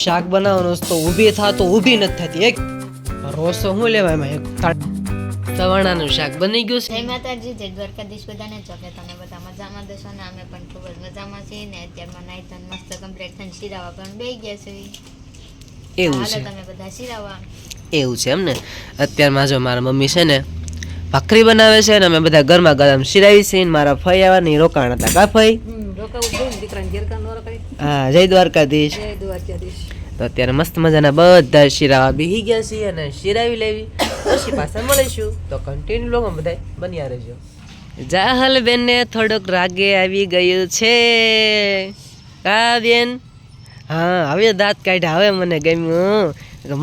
શાક બનાવવાનું તો ઊભી થા તો ઊભી નથી થતી એક રોસો હું લેવાય એમાં? એક સવાણાનું શાક બની ગયું છે. જય માતાજી જય દ્વારકાધીશ બધાને. જો કે તમે બધા મજામાં દેશો ને? અમે પણ ખૂબ જ મજામાં છીએ ને? અત્યારમાં નાઈ ધોઈને મસ્ત કમ્પ્લીટ થઈને શિરાવા પણ બે ગયા છે. એવું છે. તમે બધા શીરાવા. એવું છે એમ ને? અત્યારમાં જો મારા મમ્મી છે ને ભાખરી બનાવે છે ને અમે બધા ગરમા ગરમ શિરાવી છે ને મારા ફઈ આવવાની રોકાણ હતા. કા ફઈ? હા જય દ્વારકાધીશ. તો અત્યારે મસ્ત મજાના બધા શિરાવા બેહી ગયા છીએ અને શિરાવી લેવી. પછી પાછા મળીશું. તો કન્ટિન્યુ લોકો બધા બન્યા રહેજો. જાહલ બેનને થોડોક રાગે આવી ગયું છે. કા બેન? હા હવે દાંત કાઢ્યા હવે મને ગમ્યું.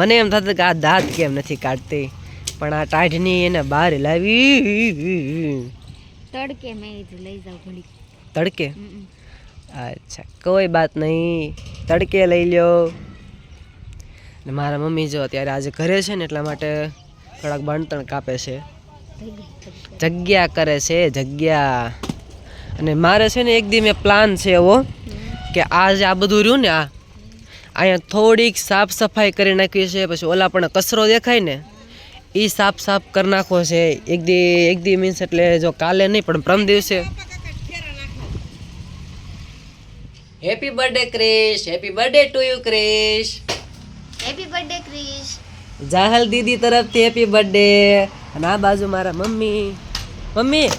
મને એમ થતું કે આ દાંત કેમ નથી કાઢતી? પણ આ ટાઢની એને બહાર લાવી. તડકે મેં લઈ જાઉં ઘડી તડકે? અચ્છા કોઈ બાત નહીં. તડકે લઈ લ્યો. ને મારા મમ્મી જો અત્યારે આજે ઘરે છે ને એટલા માટે થોડાક બણતણ કાપે છે. જગ્યા કરે છે, જગ્યા. અને મારે છે ને એક દી મેં પ્લાન છે એવો કે આજે આ બધું રહ્યું ને આ. અહીંયા થોડીક સાફ સફાઈ કરી નાખી છે, પછી ઓલા પણ કચરો દેખાય ને એ સાફ સાફ કરી નાખવો છે. એક દી એક દી મીન્સ એટલે જો કાલે નહીં, પણ પ્રમ દિવસે. Happy birthday Krish happy birthday to you Krish happy birthday Krish Jahal દીદી તરફથી હેપી બર્થડે અને આ બાજુ મારા મમ્મી. મમ્મી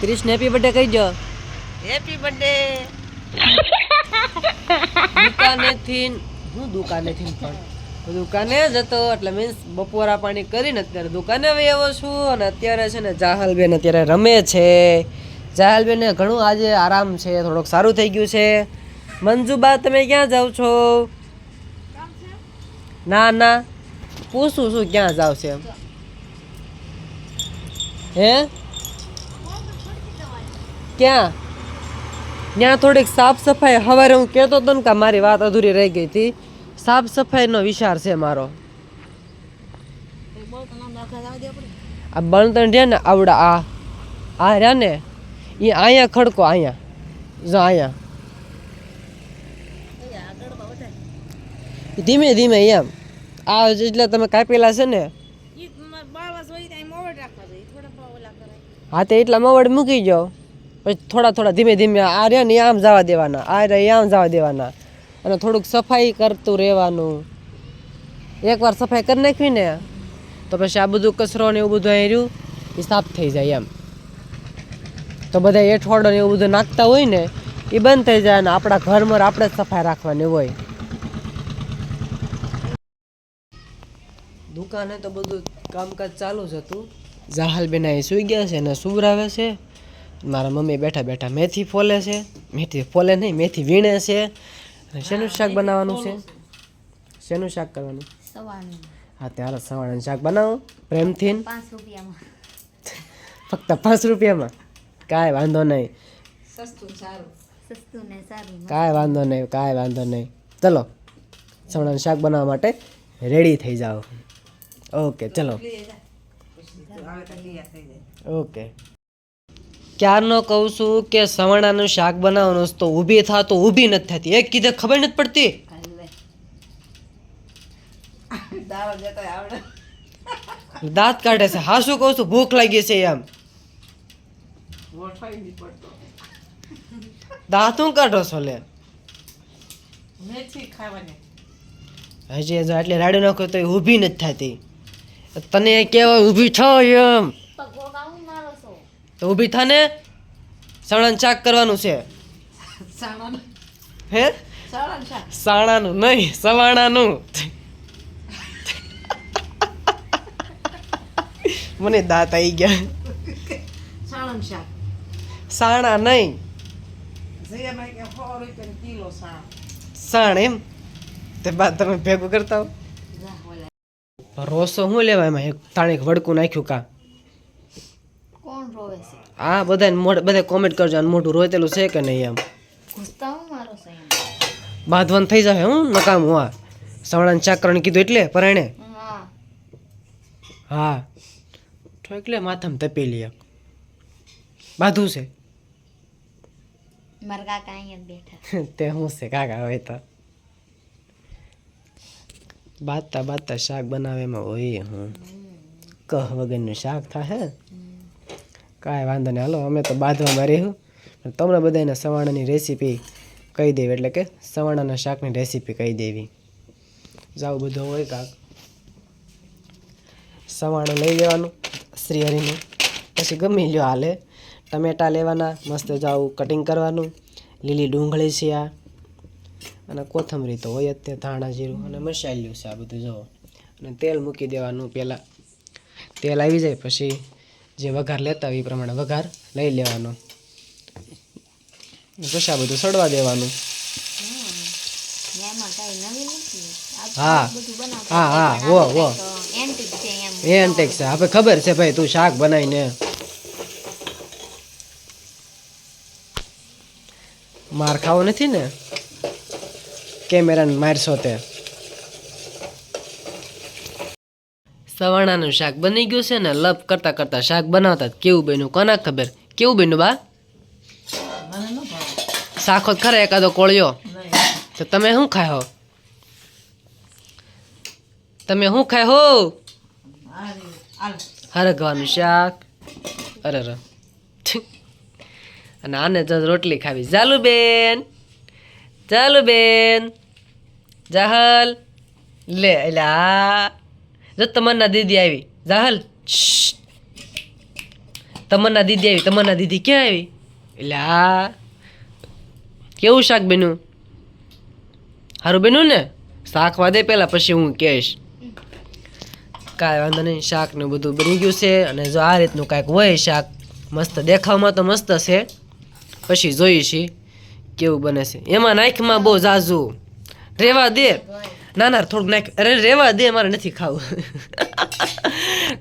ક્રિશને હેપી બર્થડે કહીજો હેપી બર્થડે દુકાનેથી હું દુકાનેથી પણ. દુકાને જતો એટલે મીન્સ બપોરા પાણી કરીને અત્યારે દુકાને આવ્યો છું અને અત્યારે છે ને જાહલબેન અત્યારે રમે છે. જાહલબેનને ઘણું આજે આરામ છે થોડોક સારું થઈ ગયું છે. મંજુબા તમે ક્યાં જાઓ છો? ના ના પૂછું છું ક્યાં જાવ છે હે? ક્યાં? ત્યાં થોડીક સાફ સફાઈ. સવારે હું કહેતો હતો ને કે મારી વાત અધૂરી રહી ગઈ હતી. સાફ સફાઈનો વિચાર છે મારો. આ બળતણ રહ્યા ને આવડા આ. આ રહ્યા ને? એ અહીંયા ખડકો અહીંયા. જો અહીંયા. ધીમે ધીમે એમ. આ એટલે તમે કાપેલા છે ને હા તે એટલા મવડ મૂકી જાઓ. પછી થોડા થોડા ધીમે ધીમે આ રહ્યા ને આમ જવા દેવાના આ રહ્યા આમ જવા દેવાના. અને થોડુંક સફાઈ કરતું રહેવાનું. એકવાર સફાઈ કરી નાખવી ને તો પછી આ બધું કચરો ને એવું બધું અહીં રહ્યું એ સાફ થઈ જાય એમ. તો બધા એઠવાડો ને એવું બધું નાખતા હોય ને એ બંધ થઈ જાય અને આપણા ઘરમાં આપણે જ સફાઈ રાખવાની હોય. દુકાને તો બધું કામકાજ ચાલુ જ હતું. જાહલ બેન એ સૂઈ ગયા છે અને સુવરાવે છે. મારા મમ્મી બેઠા બેઠા મેથી ફોલે છે. મેથી ફોલે નહીં મેથી વીણે છે. અને શેનું શાક બનાવવાનું છે? શેનું શાક કરવાનું? હા ત્યારે સવારનું શાક બનાવો પ્રેમથી. ફક્ત પાંચ રૂપિયામાં? કાંઈ વાંધો નહીં. સસ્તું ને સારું. કાંઈ વાંધો નહીં કાંઈ વાંધો નહીં. ચલો સવણાનું શાક બનાવવા માટે રેડી થઈ જાઓ. ઓકે ચલો. ઓકે ક્યારનો કહું છું કે સવણાનું શાક બનાવવાનું તો ઊભી થા તો ઊભી નથી થતી. એક કીધે ખબર નથી પડતી? દાંત કાઢે છે. હા શું કહું છું? ભૂખ લાગી છે એમ. દાંત હું કાઢો છો લે? હજી જો રાડી નાખો તો એ ઊભી નથી થતી. તને કેવાય ઊભી છો એમ. તો ઊભી થાને સળન શાક કરવાનું છે. હે? સાણાનું નહીં સવાણાનું. મને દાંત આવી ગયા. સાણા નહીં. સાણ એમ? તે બાદ તમે ભેગું કરતા હો. રોસો શું લેવા એમાં? એક તાણીક વડકું નાખ્યું કા. કોણ રોવે છે? આ બધા મોઢ બધા કોમેન્ટ કરજો મોટું મોઢું રોતેલું છે કે નહીં એમ? ઘૂસતા હું મારો છે એમ. થઈ જાય હું નકામ હું. આ સવણાને ચાકરણ કીધું એટલે પરાણે? હા. હા. તો એટલે માથામાં તપેલી એક. બાંધું છે? મારા કાકા અહીંયા બેઠા. તે હું છે કાકા હોય તો. બાતા બાતા શાક બનાવે એમાં હોય, હું. કહ વગરનું શાક થાય કાંઈ વાંધો નહીં. હાલો, અમે તો બાંધવામાં રહ્યું તમને બધાને સવાણાની રેસીપી કહી દેવી, એટલે કે સવાણાના શાકની રેસીપી કહી દેવી. જાવ બધું હોય કાક. સવાણું લઈ લેવાનું, શ્રીહરીનું. પછી ગમી લ્યો હાલે. ટમેટા લેવાના, મસ્ત જાવ કટિંગ કરવાનું. લીલી ડુંગળી છે આ. અને કોથમરી તો હોય જ ધાણા જીરું અને મસાલ્યું છે આ બધું જુઓ. અને તેલ મૂકી દેવાનું પહેલાં. તેલ આવી જાય પછી જે વઘાર લેતા હોય એ પ્રમાણે વઘાર લઈ લેવાનો. પછી આ બધું સડવા દેવાનું. હા. હા, હા, વો, વો. કંઈક antique છે. એમ એ અંટેક છે આપણે ખબર છે ભાઈ તું શાક બનાવીને. માર ખાવો નથી ને? કેમેરાને મારશો તે સવાણાનું શાક બની ગયું છે ને લપ કરતા કરતા શાક બનાવતા કેવું બન્યું કોના ખબર? કેવું બન્યું બા? શાખો ખરે એકાદો કોળિયો? તો તમે શું ખાયો તમે શું ખાય હરગવાનું શાક. અરે અરે. અને આને તો રોટલી ખાવી. ચાલુ બેન ચાલુ બેન જાહલ. લે એટલે આ. જો તમન્ના દીદી આવી. જાહલ. તમન્ના દીદી આવી, તમન્ના દીદી ક્યાં આવી? એટલે આ. કેવું શાક બેનું સારું બેનું ને? શાક વાદે પહેલાં પછી હું કહીશ. કાંઈ વાંધો નહીં, શાક ને બધું બની ગયું છે અને જો આ રીતનું કાંઈક હોય શાક, મસ્ત દેખાવમાં તો મસ્ત છે. પછી જોઈશી કેવું બને છે. એમાં નાખમાં બહુ ઝાઝુ રેવા દે. ના ના, થોડુંક નાખ. અરે, રેવા દે, મારે નથી ખાવું.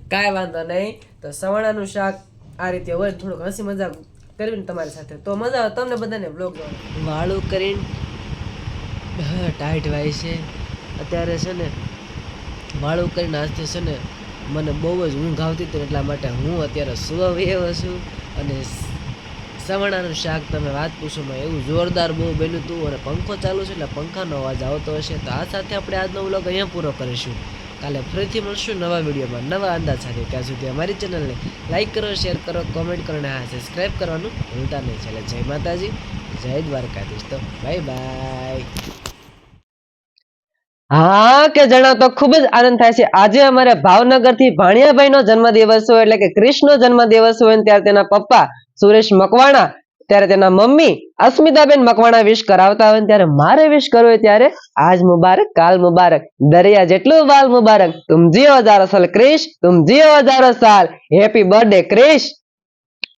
કાંઈ વાંધો નહીં. તો સવાણાનું શાક આ રીતે હોય થોડુંક હસી મજાક કરવી તમારી સાથે. તો મજા આવે તમને બધાને બ્લોગ વાળું કરીને ટાઈટ વાય છે. અત્યારે છે ને, વાળું કરીને આજથી છે ને, મને બહુ જ ઊંઘ આવતી હતી એટલા માટે હું અત્યારે સુવા છું અને સવણાનું શાક તમે વાત પૂછો માં એવું જોરદાર બહુ બન્યું હતું અને પંખો ચાલુ છે એટલે પંખાનો અવાજ આવતો હશે. તો આ સાથે આપણે આજનો વ્લોગ અહીંયા પૂરો કરીશું. કાલે ફરીથી મળશું નવા વિડીયોમાં નવા અંદાજ સાથે ત્યાં સુધી અમારી ચેનલને લાઈક કરો શેર કરો કોમેન્ટ કરો અને હા સબસ્ક્રાઈબ કરવાનું ભૂલતા નહીં. ચાલે, જય માતાજી, જય દ્વારકાધીશ. તો બાય બાય હા, કે જણાવતો ખૂબ જ આનંદ થાય છે. આજે અમારે ભાવનગરથી ભાણિયાભાઈ નો જન્મદિવસ હોય એટલે કે ક્રિષ્નો જન્મદિવસ હોય ત્યારે તેના પપ્પા સુરેશ મકવાણા ત્યારે તેના મમ્મી અસ્મિતાબેન મકવાણા વિશ કરાવતા હોય ત્યારે મારે વિશ કરવું ત્યારે આજ મુબારક, કાલ મુબારક, દરિયા જેટલું વાલ મુબારક. તુમ જીઓ હજારો સાલ ક્રિશ, તુમ જીઓ હજારો સાલ. Happy birthday Krish.